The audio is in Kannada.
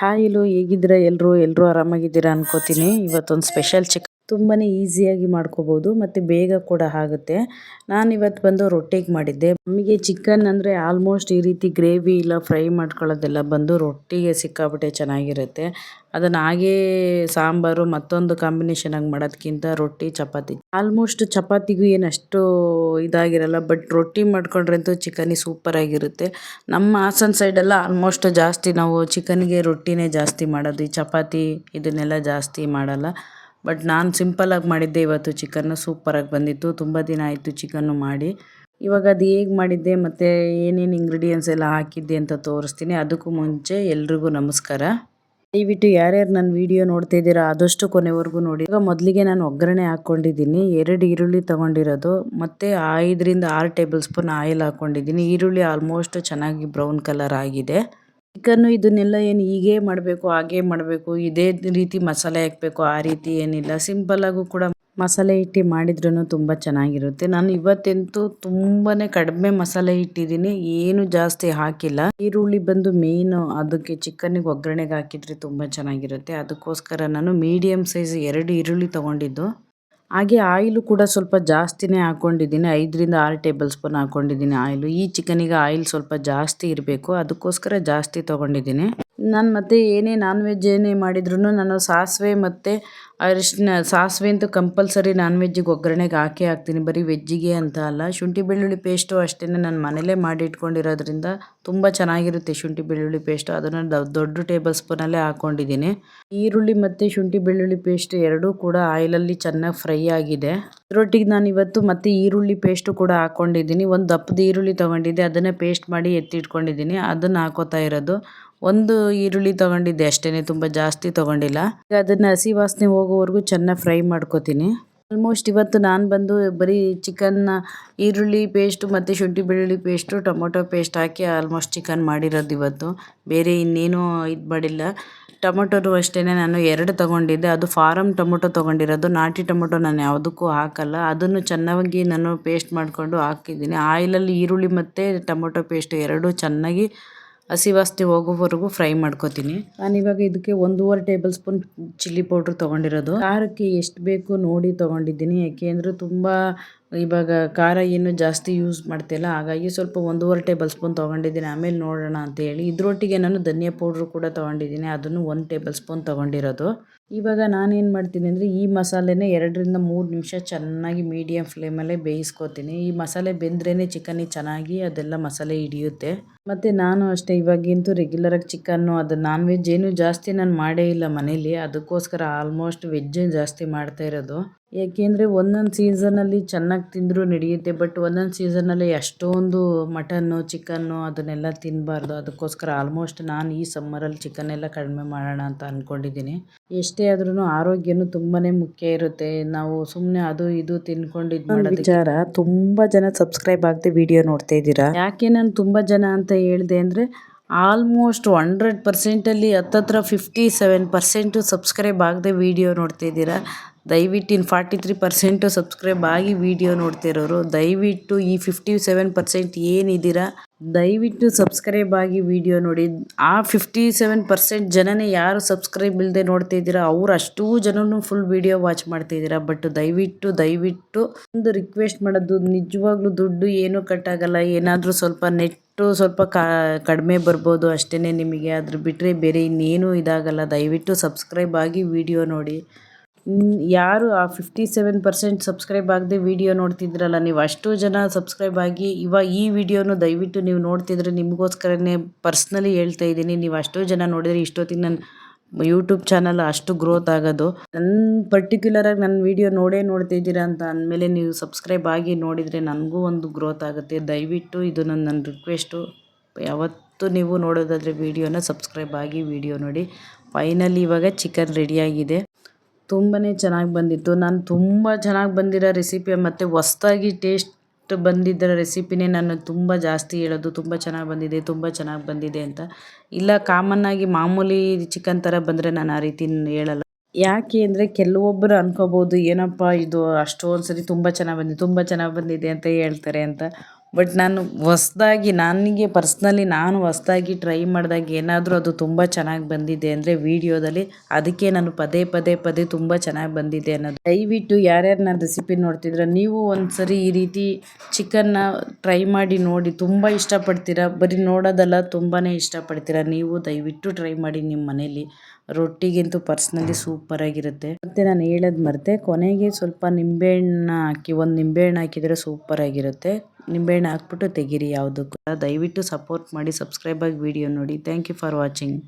ಹಾಯ್ ಇಲು ಹೇಗಿದ್ದೀರಾ? ಎಲ್ಲರೂ ಎಲ್ಲರೂ ಆರಾಮಾಗಿದ್ದೀರಾ ಅನ್ಕೋತೀನಿ. ಇವತ್ತೊಂದು ಸ್ಪೆಷಲ್ ಚಿಕ್ ತುಂಬಾ ಈಸಿಯಾಗಿ ಮಾಡ್ಕೋಬೋದು, ಮತ್ತು ಬೇಗ ಕೂಡ ಆಗುತ್ತೆ. ನಾನು ಇವತ್ತು ಬಂದು ರೊಟ್ಟಿಗೆ ಮಾಡಿದ್ದೆ. ನಮಗೆ ಚಿಕನ್ ಅಂದರೆ ಆಲ್ಮೋಸ್ಟ್ ಈ ರೀತಿ ಗ್ರೇವಿ ಇಲ್ಲ ಫ್ರೈ ಮಾಡ್ಕೊಳ್ಳೋದೆಲ್ಲ ಬಂದು ರೊಟ್ಟಿಗೆ ಸಿಕ್ಕಾಪಟ್ಟೆ ಚೆನ್ನಾಗಿರುತ್ತೆ. ಅದನ್ನು ಹಾಗೇ ಸಾಂಬಾರು ಮತ್ತೊಂದು ಕಾಂಬಿನೇಷನಾಗಿ ಮಾಡೋದಕ್ಕಿಂತ ರೊಟ್ಟಿ, ಚಪಾತಿ. ಆಲ್ಮೋಸ್ಟ್ ಚಪಾತಿಗೂ ಏನು ಅಷ್ಟು ಇದಾಗಿರಲ್ಲ ಬಟ್ ರೊಟ್ಟಿ ಮಾಡ್ಕೊಂಡ್ರಂತೂ ಚಿಕನಿ ಸೂಪರ್ ಆಗಿರುತ್ತೆ. ನಮ್ಮ ಹಾಸನ ಸೈಡೆಲ್ಲ ಆಲ್ಮೋಸ್ಟ್ ಜಾಸ್ತಿ ನಾವು ಚಿಕನ್ಗೆ ರೊಟ್ಟಿನೇ ಜಾಸ್ತಿ ಮಾಡೋದು, ಈ ಚಪಾತಿ ಇದನ್ನೆಲ್ಲ ಜಾಸ್ತಿ ಮಾಡಲ್ಲ. ಬಟ್ ನಾನು ಸಿಂಪಲ್ಲಾಗಿ ಮಾಡಿದ್ದೆ ಇವತ್ತು ಚಿಕನ್ನು. ಸೂಪರಾಗಿ ಬಂದಿತ್ತು. ತುಂಬ ದಿನ ಆಯಿತು ಚಿಕನ್ನು ಮಾಡಿ. ಇವಾಗ ಅದು ಹೇಗೆ ಮಾಡಿದ್ದೆ ಮತ್ತು ಏನೇನು ಇಂಗ್ರೀಡಿಯೆಂಟ್ಸ್ ಎಲ್ಲ ಹಾಕಿದ್ದೆ ಅಂತ ತೋರಿಸ್ತೀನಿ. ಅದಕ್ಕೂ ಮುಂಚೆ ಎಲ್ರಿಗೂ ನಮಸ್ಕಾರ. ದಯವಿಟ್ಟು ಯಾರ್ಯಾರು ನನ್ನ ವಿಡಿಯೋ ನೋಡ್ತಾ ಇದ್ದೀರಾ, ಆದಷ್ಟು ಕೊನೆವರೆಗೂ ನೋಡಿ. ಈಗ ಮೊದಲಿಗೆ ನಾನು ಒಗ್ಗರಣೆ ಹಾಕ್ಕೊಂಡಿದ್ದೀನಿ. ಎರಡು ಈರುಳ್ಳಿ ತೊಗೊಂಡಿರೋದು. ಮತ್ತು ಐದರಿಂದ ಆರು ಟೇಬಲ್ ಸ್ಪೂನ್ ಆಯಿಲ್ ಹಾಕ್ಕೊಂಡಿದ್ದೀನಿ. ಈರುಳ್ಳಿ ಆಲ್ಮೋಸ್ಟ್ ಚೆನ್ನಾಗಿ ಬ್ರೌನ್ ಕಲರ್ ಆಗಿದೆ. ಚಿಕನ್ನು ಇದನ್ನೆಲ್ಲ ಏನು ಹೀಗೆ ಮಾಡಬೇಕು, ಹಾಗೇ ಮಾಡಬೇಕು, ಇದೇ ರೀತಿ ಮಸಾಲೆ ಹಾಕಬೇಕು, ಆ ರೀತಿ ಏನಿಲ್ಲ. ಸಿಂಪಲ್ಲಾಗೂ ಕೂಡ ಮಸಾಲೆ ಇಟ್ಟು ಮಾಡಿದ್ರೂ ತುಂಬ ಚೆನ್ನಾಗಿರುತ್ತೆ. ನಾನು ಇವತ್ತಂತೂ ತುಂಬಾ ಕಡಿಮೆ ಮಸಾಲೆ ಇಟ್ಟಿದ್ದೀನಿ ಏನು ಜಾಸ್ತಿ ಹಾಕಿಲ್ಲ. ಈರುಳ್ಳಿ ಬಂದು ಮೇಯ್ನು ಅದಕ್ಕೆ ಚಿಕನ್ನಿಗೆ ಒಗ್ಗರಣೆಗೆ ಹಾಕಿದರೆ ತುಂಬ ಚೆನ್ನಾಗಿರುತ್ತೆ. ಅದಕ್ಕೋಸ್ಕರ ನಾನು ಮೀಡಿಯಮ್ ಸೈಜ್ ಎರಡು ಈರುಳ್ಳಿ ತೊಗೊಂಡಿದ್ದು. ಹಾಗೆ ಆಯಿಲು ಕೂಡ ಸ್ವಲ್ಪ ಜಾಸ್ತಿನೇ ಹಾಕ್ಕೊಂಡಿದ್ದೀನಿ. ಐದರಿಂದ ಆರು ಟೇಬಲ್ ಸ್ಪೂನ್ ಹಾಕ್ಕೊಂಡಿದ್ದೀನಿ ಆಯಿಲು. ಈ ಚಿಕನಿಗೆ ಆಯಿಲ್ ಸ್ವಲ್ಪ ಜಾಸ್ತಿ ಇರಬೇಕು. ಅದಕ್ಕೋಸ್ಕರ ಜಾಸ್ತಿ ತೊಗೊಂಡಿದ್ದೀನಿ. ನಾನು ಮತ್ತೆ ಏನೇ ನಾನ್ ವೆಜ್ ಏನೇ ಮಾಡಿದ್ರು ನಾನು ಸಾಸಿವೆ ಮತ್ತು ಅರಿಶಿನ ಸಾಸಿವೆ ಅಂತೂ ಕಂಪಲ್ಸರಿ ನಾನ್ ವೆಜ್ಜಿಗೆ ಒಗ್ಗರಣೆಗೆ ಹಾಕೇ ಹಾಕ್ತೀನಿ. ಬರೀ ವೆಜ್ಜಿಗೆ ಅಂತ ಅಲ್ಲ. ಶುಂಠಿ ಬೆಳ್ಳುಳ್ಳಿ ಪೇಸ್ಟು ಅಷ್ಟೇ ನಾನು ಮನೇಲೇ ಮಾಡಿ ಇಟ್ಕೊಂಡಿರೋದ್ರಿಂದ ತುಂಬ ಚೆನ್ನಾಗಿರುತ್ತೆ ಶುಂಠಿ ಬೆಳ್ಳುಳ್ಳಿ ಪೇಸ್ಟು ಅದನ್ನು ದೊಡ್ಡ ಟೇಬಲ್ ಸ್ಪೂನಲ್ಲೇ ಹಾಕ್ಕೊಂಡಿದ್ದೀನಿ ಈರುಳ್ಳಿ ಮತ್ತು ಶುಂಠಿ ಬೆಳ್ಳುಳ್ಳಿ ಪೇಸ್ಟ್ ಎರಡೂ ಕೂಡ ಆಯಿಲಲ್ಲಿ ಚೆನ್ನಾಗಿ ಫ್ರೈ ಆಗಿದೆ. ರೊಟ್ಟಿಗೆ ನಾನು ಇವತ್ತು ಮತ್ತು ಈರುಳ್ಳಿ ಪೇಸ್ಟು ಕೂಡ ಹಾಕ್ಕೊಂಡಿದ್ದೀನಿ ಒಂದು ದಪ್ಪದ ಈರುಳ್ಳಿ ತೊಗೊಂಡಿದ್ದೆ. ಅದನ್ನೇ ಪೇಸ್ಟ್ ಮಾಡಿ ಎತ್ತಿಟ್ಕೊಂಡಿದ್ದೀನಿ ಅದನ್ನು ಹಾಕೋತಾ ಇರೋದು. ಒಂದು ಈರುಳ್ಳಿ ತೊಗೊಂಡಿದ್ದೆ ಅಷ್ಟೇ ತುಂಬ ಜಾಸ್ತಿ ತೊಗೊಂಡಿಲ್ಲ. ಈಗ ಅದನ್ನು ಹಸಿ ವಾಸನೆ ಹೋಗೋವರೆಗೂ ಚೆನ್ನಾಗಿ ಫ್ರೈ ಮಾಡ್ಕೋತೀನಿ. ಆಲ್ಮೋಸ್ಟ್ ಇವತ್ತು ನಾನು ಬಂದು ಬರೀ ಚಿಕನ್ನ ಈರುಳ್ಳಿ ಪೇಸ್ಟು ಮತ್ತು ಶುಂಠಿ ಬೆಳ್ಳುಳ್ಳಿ ಪೇಸ್ಟು ಟೊಮೊಟೊ ಪೇಸ್ಟ್ ಹಾಕಿ ಆಲ್ಮೋಸ್ಟ್ ಚಿಕನ್ ಮಾಡಿರೋದು ಇವತ್ತು. ಬೇರೆ ಇನ್ನೇನು ಇದು ಮಾಡಿಲ್ಲ. ಟೊಮೊಟೊನು ಅಷ್ಟೇ ನಾನು ಎರಡು ತೊಗೊಂಡಿದ್ದೆ. ಅದು ಫಾರಮ್ ಟೊಮೊಟೊ ತೊಗೊಂಡಿರೋದು. ನಾಟಿ ಟೊಮೊಟೊ ನಾನು ಯಾವುದಕ್ಕೂ ಹಾಕಲ್ಲ. ಅದನ್ನು ಚೆನ್ನಾಗಿ ನಾನು ಪೇಸ್ಟ್ ಮಾಡಿಕೊಂಡು ಹಾಕಿದ್ದೀನಿ. ಆಯಿಲಲ್ಲಿ ಈರುಳ್ಳಿ ಮತ್ತು ಟೊಮೊಟೊ ಪೇಸ್ಟ್ ಎರಡೂ ಚೆನ್ನಾಗಿ ಹಸಿ ವಾಸನೆ ಹೋಗೋವರೆಗೂ ಫ್ರೈ ಮಾಡ್ಕೋತೀನಿ. ಇವಾಗ ಇದಕ್ಕೆ ಒಂದೂವರೆ ಟೇಬಲ್ ಸ್ಪೂನ್ ಚಿಲ್ಲಿ ಪೌಡ್ರ್ ತೊಗೊಂಡಿರೋದು. ಖಾರಕ್ಕೆ ಎಷ್ಟು ಬೇಕು ನೋಡಿ ತೊಗೊಂಡಿದ್ದೀನಿ. ಯಾಕೆ ಅಂದರೆ ತುಂಬ ಇವಾಗ ಖಾರ ಏನು ಜಾಸ್ತಿ ಯೂಸ್ ಮಾಡ್ತಿಲ್ಲ. ಹಾಗಾಗಿ ಸ್ವಲ್ಪ ಒಂದೂವರೆ ಟೇಬಲ್ ಸ್ಪೂನ್ ತೊಗೊಂಡಿದ್ದೀನಿ. ಆಮೇಲೆ ನೋಡೋಣ ಅಂತೇಳಿ. ಇದರೊಟ್ಟಿಗೆ ನಾನು ಧನಿಯಾ ಪೌಡ್ರು ಕೂಡ ತೊಗೊಂಡಿದ್ದೀನಿ. ಅದನ್ನು ಒಂದು ಟೇಬಲ್ ಸ್ಪೂನ್ ತೊಗೊಂಡಿರೋದು. ಇವಾಗ ನಾನೇನು ಮಾಡ್ತೀನಿ ಅಂದರೆ ಈ ಮಸಾಲೆನೇ ಎರಡರಿಂದ ಮೂರು ನಿಮಿಷ ಚೆನ್ನಾಗಿ ಮೀಡಿಯಮ್ ಫ್ಲೇಮಲ್ಲೇ ಬೇಯಿಸ್ಕೊತೀನಿ. ಈ ಮಸಾಲೆ ಬೆಂದ್ರೇ ಚಿಕನಿಗೆ ಚೆನ್ನಾಗಿ ಅದೆಲ್ಲ ಮಸಾಲೆ ಹಿಡಿಯುತ್ತೆ. ಮತ್ತು ನಾನು ಅಷ್ಟೇ ಇವಾಗಂತೂ ರೆಗ್ಯುಲರಾಗಿ ಚಿಕನ್ನು ಅದು ನಾನ್ ವೆಜ್ ಏನು ಜಾಸ್ತಿ ನಾನು ಮಾಡೇ ಇಲ್ಲ ಮನೇಲಿ. ಅದಕ್ಕೋಸ್ಕರ ಆಲ್ಮೋಸ್ಟ್ ವೆಜ್ಜೇ ಜಾಸ್ತಿ ಮಾಡ್ತಾ ಇರೋದು. ಏಕೆಂದರೆ ಒಂದೊಂದು ಸೀಸನಲ್ಲಿ ಚೆನ್ನಾಗಿ ತಿಂದರೂ ನಡೆಯುತ್ತೆ ಬಟ್ ಒಂದೊಂದು ಸೀಸನಲ್ಲಿ ಅಷ್ಟೊಂದು ಮಟನ್ನು ಚಿಕನ್ನು ಅದನ್ನೆಲ್ಲ ತಿನ್ನಬಾರ್ದು ಅದಕ್ಕೋಸ್ಕರ ಆಲ್ಮೋಸ್ಟ್ ನಾನು ಈ ಸಮ್ಮರಲ್ಲಿ ಚಿಕನ್ನೆಲ್ಲ ಕಡಿಮೆ ಮಾಡೋಣ ಅಂತ ಅಂದ್ಕೊಂಡಿದ್ದೀನಿ ಎಷ್ಟೇ ಆದ್ರೂ ಆರೋಗ್ಯನೂ ತುಂಬಾ ಮುಖ್ಯ ಇರುತ್ತೆ. ನಾವು ಸುಮ್ಮನೆ ಅದು ಇದು ತಿನ್ಕೊಂಡು ಇದು ಮಾಡೋ ವಿಚಾರ ತುಂಬ ಜನ ಸಬ್ಸ್ಕ್ರೈಬ್ ಆಗದೆ ವಿಡಿಯೋ ನೋಡ್ತಾ ಇದ್ದೀರಾ? ಯಾಕೆ ನಾನು ತುಂಬ ಜನ ಅಂತ ಹೇಳಿದೆ ಅಂದರೆ ಆಲ್ಮೋಸ್ಟ್ ಹಂಡ್ರೆಡ್ ಪರ್ಸೆಂಟಲ್ಲಿ ಹತ್ತತ್ರ ಫಿಫ್ಟಿ ಸೆವೆನ್ ಪರ್ಸೆಂಟು ಸಬ್ಸ್ಕ್ರೈಬ್ ಆಗದೆ ವೀಡಿಯೋ ನೋಡ್ತಿದ್ದೀರಾ ದಯವಿಟ್ಟು ಇನ್ನು ಫಾರ್ಟಿ ತ್ರೀ ಪರ್ಸೆಂಟು ಸಬ್ಸ್ಕ್ರೈಬ್ ಆಗಿ ವಿಡಿಯೋ ನೋಡ್ತಿರೋರು, ದಯವಿಟ್ಟು ಈ ಫಿಫ್ಟಿ ಸೆವೆನ್ ಪರ್ಸೆಂಟ್ ಏನಿದ್ದೀರಾ ದಯವಿಟ್ಟು ಸಬ್ಸ್ಕ್ರೈಬ್ ಆಗಿ ವಿಡಿಯೋ ನೋಡಿ. ಆ ಫಿಫ್ಟಿ ಸೆವೆನ್ ಪರ್ಸೆಂಟ್ ಜನನೇ ಯಾರು ಸಬ್ಸ್ಕ್ರೈಬ್ ಇಲ್ಲದೆ ನೋಡ್ತಿದ್ದೀರಾ ಅವ್ರು ಅಷ್ಟೂ ಜನನು ಫುಲ್ ವೀಡಿಯೋ ವಾಚ್ ಮಾಡ್ತಿದ್ದೀರಾ ಬಟ್ ದಯವಿಟ್ಟು ದಯವಿಟ್ಟು ಒಂದು ರಿಕ್ವೆಸ್ಟ್ ಮಾಡೋದು, ನಿಜವಾಗ್ಲೂ ದುಡ್ಡು ಏನೂ ಕಟ್ಟಾಗಲ್ಲ ಏನಾದರೂ ಸ್ವಲ್ಪ ನೆಟ್ಟು ಸ್ವಲ್ಪ ಕಡಿಮೆ ಬರ್ಬೋದು ಅಷ್ಟೇ ನಿಮಗೆ. ಅದ್ರ ಬಿಟ್ಟರೆ ಬೇರೆ ಇನ್ನೇನೂ ಇದಾಗಲ್ಲ. ದಯವಿಟ್ಟು ಸಬ್ಸ್ಕ್ರೈಬ್ ಆಗಿ ವಿಡಿಯೋ ನೋಡಿ. ಯಾರು ಆ ಫಿಫ್ಟಿ ಸೆವೆನ್ ಪರ್ಸೆಂಟ್ ಸಬ್ಸ್ಕ್ರೈಬ್ ಆಗದೆ ವಿಡಿಯೋ ನೋಡ್ತಿದ್ರಲ್ಲ, ನೀವು ಅಷ್ಟು ಜನ ಸಬ್ಸ್ಕ್ರೈಬ್ ಆಗಿ ಇವಾಗ ಈ ವಿಡಿಯೋನು ದಯವಿಟ್ಟು ನೀವು ನೋಡ್ತಿದ್ರೆ ನಿಮಗೋಸ್ಕರನೇ ಪರ್ಸ್ನಲಿ ಹೇಳ್ತಾ ಇದ್ದೀನಿ. ನೀವು ಅಷ್ಟು ಜನ ನೋಡಿದರೆ ಇಷ್ಟೊತ್ತಿಗೆ ನನ್ನ ಯೂಟ್ಯೂಬ್ ಚಾನಲ್ ಅಷ್ಟು ಗ್ರೋತ್ ಆಗೋದು. ನನ್ನ ಪರ್ಟಿಕ್ಯುಲರಾಗಿ ನನ್ನ ವಿಡಿಯೋ ನೋಡೇ ನೋಡ್ತಿದ್ದೀರಾ ಅಂತ ಅಂದಮೇಲೆ ನೀವು ಸಬ್ಸ್ಕ್ರೈಬ್ ಆಗಿ ನೋಡಿದರೆ ನನಗೂ ಒಂದು ಗ್ರೋತ್ ಆಗುತ್ತೆ. ದಯವಿಟ್ಟು ಇದು ನನ್ನ ನನ್ನ ರಿಕ್ವೆಸ್ಟು ಯಾವತ್ತೂ ನೀವು ನೋಡೋದಾದರೆ ವೀಡಿಯೋನ ಸಬ್ಸ್ಕ್ರೈಬ್ ಆಗಿ ವಿಡಿಯೋ ನೋಡಿ. ಫೈನಲಿ ಇವಾಗ ಚಿಕನ್ ರೆಡಿಯಾಗಿದೆ ತುಂಬಾ ಚೆನ್ನಾಗಿ ಬಂದಿತ್ತು. ನಾನು ತುಂಬ ಚೆನ್ನಾಗಿ ಬಂದಿರೋ ರೆಸಿಪಿ ಮತ್ತು ಹೊಸ್ದಾಗಿ ಟೇಸ್ಟ್ ಬಂದಿದ್ದರ ರೆಸಿಪಿನೇ ನಾನು ತುಂಬ ಜಾಸ್ತಿ ಹೇಳೋದು. ತುಂಬ ಚೆನ್ನಾಗಿ ಬಂದಿದೆ, ತುಂಬ ಚೆನ್ನಾಗಿ ಬಂದಿದೆ ಅಂತ. ಇಲ್ಲ ಕಾಮನ್ನಾಗಿ ಮಾಮೂಲಿ ಚಿಕನ್ ಥರ ಬಂದರೆ ನಾನು ಆ ರೀತಿ ಹೇಳಲ್ಲ. ಯಾಕೆ ಅಂದರೆ ಕೆಲವೊಬ್ಬರು ಅನ್ಕೋಬೋದು, ಏನಪ್ಪ ಇದು ಅಷ್ಟೊಂದು ಸರಿ ತುಂಬ ಚೆನ್ನಾಗಿ ಬಂದಿದೆ ತುಂಬ ಚೆನ್ನಾಗಿ ಬಂದಿದೆ ಅಂತ ಹೇಳ್ತಾರೆ ಅಂತ. ಬಟ್ ನಾನು ಹೊಸ್ದಾಗಿ ನನಗೆ ಪರ್ಸ್ನಲಿ ನಾನು ಹೊಸ್ದಾಗಿ ಟ್ರೈ ಮಾಡಿದಾಗ ಏನಾದರೂ ಅದು ತುಂಬ ಚೆನ್ನಾಗಿ ಬಂದಿದೆ ಅಂದರೆ ವೀಡಿಯೋದಲ್ಲಿ ಅದಕ್ಕೆ ನಾನು ಪದೇ ಪದೇ ಪದೇ ತುಂಬ ಚೆನ್ನಾಗಿ ಬಂದಿದೆ ಅನ್ನೋದು. ದಯವಿಟ್ಟು ಯಾರ್ಯಾರು ನನ್ನ ರೆಸಿಪಿ ನೋಡ್ತಿದ್ರೆ ನೀವು ಒಂದ್ಸರಿ ಈ ರೀತಿ ಚಿಕನ್ನ ಟ್ರೈ ಮಾಡಿ ನೋಡಿ, ತುಂಬ ಇಷ್ಟಪಡ್ತೀರಾ? ಬರೀ ನೋಡೋದಲ್ಲ ತುಂಬಾ ಇಷ್ಟಪಡ್ತೀರಾ? ನೀವು ದಯವಿಟ್ಟು ಟ್ರೈ ಮಾಡಿ ನಿಮ್ಮ ಮನೇಲಿ. ರೊಟ್ಟಿಗಂತೂ ಪರ್ಸ್ನಲಿ ಸೂಪರಾಗಿರುತ್ತೆ. ಮತ್ತೆ ನಾನು ಹೇಳದ್ ಮರೆತೆ, ಕೊನೆಗೆ ಸ್ವಲ್ಪ ನಿಂಬೆಹಣ್ಣ ಹಾಕಿ, ಒಂದು ನಿಂಬೆಹಣ್ಣು ಸೂಪರ್ ಆಗಿರುತ್ತೆ ನಿಂಬೆಹಣ್ಣು ಹಾಕ್ಬಿಟ್ಟು ತೆಗೀರಿ ಯಾವುದಕ್ಕೂ. ದಯವಿಟ್ಟು ಸಪೋರ್ಟ್ ಮಾಡಿ ಸಬ್ಸ್ಕ್ರೈಬ್ ಆಗಿ ವಿಡಿಯೋ ನೋಡಿ. Thank you for watching